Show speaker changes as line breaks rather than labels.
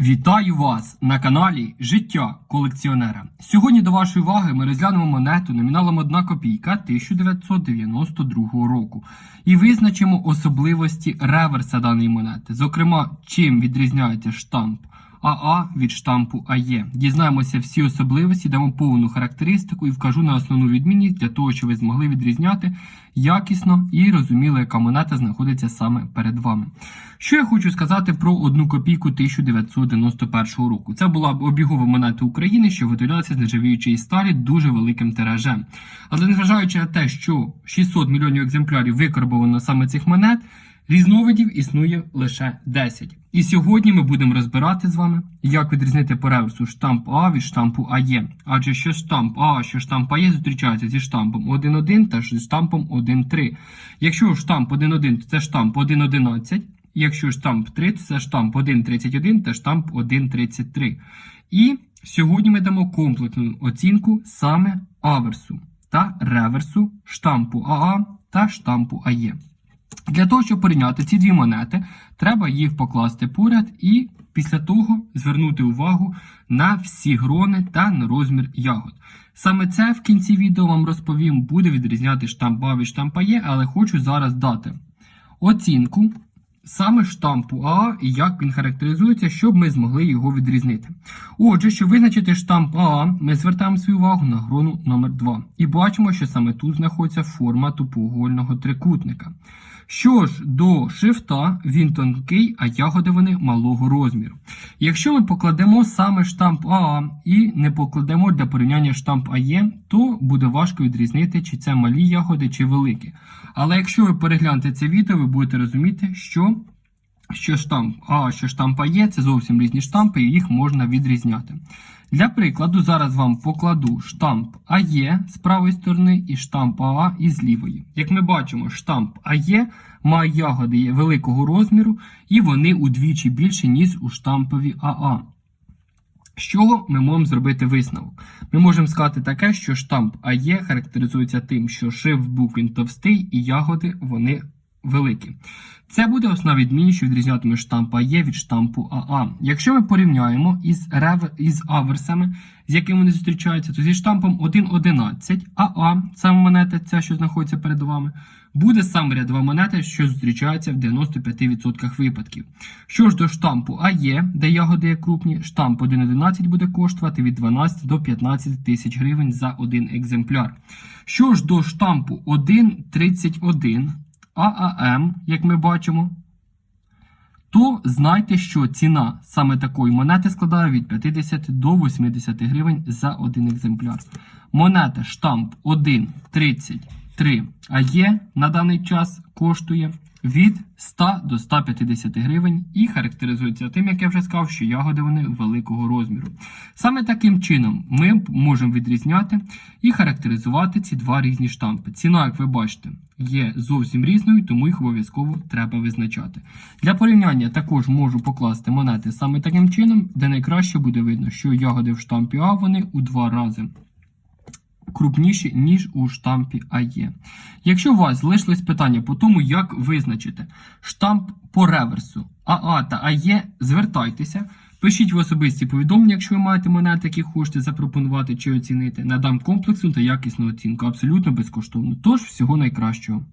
Вітаю вас на каналі Життя колекціонера. Сьогодні до вашої уваги ми розглянемо монету номіналом 1 копійка 1992 року і визначимо особливості реверса даної монети. Зокрема, чим відрізняється штамп АА від штампу АЕ. Дізнаємося всі особливості, дамо повну характеристику і вкажу на основну відмінність для того, щоб ви змогли відрізняти якісно і розуміли, яка монета знаходиться саме перед вами. Що я хочу сказати про одну копійку 1991 року. Це була обігова монета України, що виготовлялася з нержавіючої сталі дуже великим тиражем. Але незважаючи на те, що 600 мільйонів екземплярів викарбовано саме цих монет, різновидів існує лише 10. І сьогодні ми будемо розбирати з вами, як відрізнити по реверсу штамп А від штампу АЕ. Адже що штамп А, що штамп АЕ зустрічаються зі штампом 1.1 та штампом 1.3. Якщо штамп 1.1, то це штамп 1.11. Якщо штамп 3, то це штамп 1.31 та штамп 1.33. І сьогодні ми дамо комплексну оцінку саме аверсу та реверсу штампу АА та штампу АЕ. Для того, щоб порівняти ці дві монети, треба їх покласти поряд і після того звернути увагу на всі грони та на розмір ягод. Саме це в кінці відео вам розповім, буде відрізняти штамп А від штампа Є, але хочу зараз дати оцінку саме штампу АА і як він характеризується, щоб ми змогли його відрізнити. Отже, щоб визначити штамп АА, ми звертаємо свою увагу на грону номер 2 і бачимо, що саме тут знаходиться форма тупоугольного трикутника. Що ж до шрифта, він тонкий, а ягоди вони малого розміру. Якщо ми покладемо саме штамп АА і не покладемо для порівняння штамп АЕ, то буде важко відрізнити, чи це малі ягоди, чи великі. Але якщо ви переглянете це відео, ви будете розуміти, що що штамп А, що штамп АЕ, це зовсім різні штампи, і їх можна відрізняти. Для прикладу, зараз вам покладу штамп АЕ з правої сторони і штамп АА із лівої. Як ми бачимо, штамп АЕ має ягоди великого розміру, і вони удвічі більші, ніж у штампові АА. З чого ми можемо зробити висновок? Ми можемо сказати таке, що штамп АЕ характеризується тим, що шрифт букв він товстий і ягоди вони великі. Це буде основна відмінність, що відрізнятиме штамп АЕ від штампу АА. Якщо ми порівняємо із рев... із аверсами, з якими вони зустрічаються, то зі штампом 1.11 АА, саме монета, ця, що знаходиться перед вами, буде саме рядова монета, що зустрічається в 95% випадків. Що ж до штампу АЕ, де ягоди є крупні, штамп 1.11 буде коштувати від 12 до 15 тисяч гривень за один екземпляр. Що ж до штампу 1.31 ААМ, як ми бачимо, то знайте, що ціна саме такої монети складає від 50 до 80 гривень за один екземпляр. Монета штамп 1,33 АЕ на даний час коштує від 100 до 150 гривень і характеризується тим, як я вже сказав, що ягоди вони великого розміру. Саме таким чином ми можемо відрізняти і характеризувати ці два різні штампи. Ціна, як ви бачите, є зовсім різною, тому їх обов'язково треба визначати. Для порівняння також можу покласти монети саме таким чином, де найкраще буде видно, що ягоди в штампі А вони у два рази крупніші, ніж у штампі АЄ. Якщо у вас залишились питання по тому, як визначити штамп по реверсу АА та АЄ, звертайтеся. Пишіть в особисті повідомлення, якщо ви маєте монети, які хочете запропонувати чи оцінити. Надам комплексну та якісну оцінку, абсолютно безкоштовно. Тож, всього найкращого.